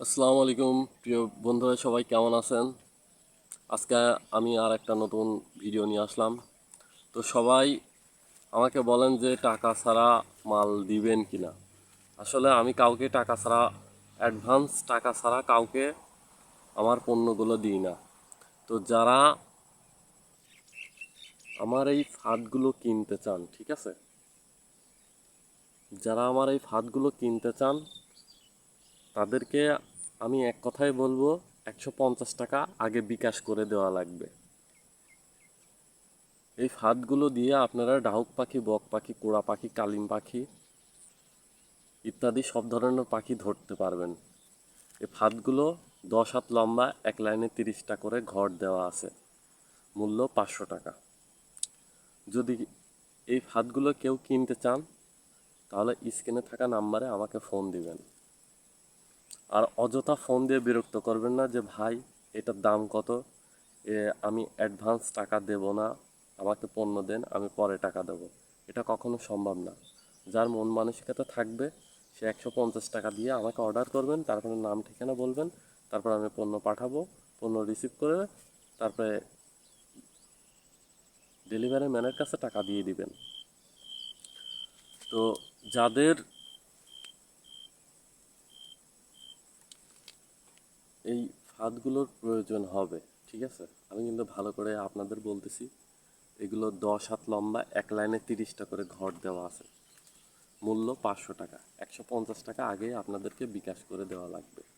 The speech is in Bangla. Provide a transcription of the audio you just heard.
আসসালামু আলাইকুম, প্রিয় বন্ধুরা, সবাই কেমন আছেন? আজকে আমি আর একটা নতুন ভিডিও নিয়ে আসলাম। তো সবাই আমাকে বলেন যে টাকা ছাড়া মাল দিবেন কি না আসলে আমি কাউকে টাকা ছাড়া অ্যাডভান্স টাকা ছাড়া কাউকে আমার পণ্যগুলো দিই না। তো যারা আমার এই ফাঁদগুলো কিনতে চান, ঠিক আছে? যারা আমার এই ফাঁদগুলো কিনতে চান তাদেরকে আমি এক কথাই বলব, একশো পঞ্চাশ টাকা আগে বিকাশ করে দেওয়া লাগবে। এই ফাঁদগুলো দিয়ে আপনারা ডাহুক পাখি, বক পাখি, কোড়া পাখি, কালিম পাখি ইত্যাদি সব ধরনের পাখি ধরতে পারবেন। এই ফাঁদগুলো দশ হাত লম্বা, এক লাইনে তিরিশটা করে ঘর দেওয়া আছে। মূল্য পাঁচশো টাকা। যদি এই ফাঁদগুলো কেউ কিনতে চান, তাহলে স্ক্রিনে থাকা নাম্বারে আমাকে ফোন দিবেন। আর অযথা ফোন দিয়ে বিরক্ত করবেন না যে, ভাই, এটার দাম কত? আমি অ্যাডভান্স টাকা দেব না। আমাকে পণ্য দেন, আমি পরে টাকা দেব। এটা কখনো সম্ভব না। যার মন মানসিকতা থাকবে, সে একশো পঞ্চাশ টাকা দিয়ে আমাকে অর্ডার করবেন, তারপরে নাম, ঠিকানা বলবেন, তারপর আমি পণ্য পাঠাবো, পণ্য রিসিভ করে তারপরে ডেলিভারি ম্যানের কাছে টাকা দিয়ে দিবেন। তো যাদের এই ফাঁদগুলোর প্রয়োজন হবে, ঠিক আছে? আমি কিন্তু ভালো করে আপনাদের বলতেছি, এগুলো দশ হাত লম্বা, এক লাইনে তিরিশটা করে ঘর দেওয়া আছে। মূল্য পাঁচশো টাকা, একশো পঞ্চাশ টাকা আগে আপনাদেরকে বিকাশ করে দেওয়া লাগবে।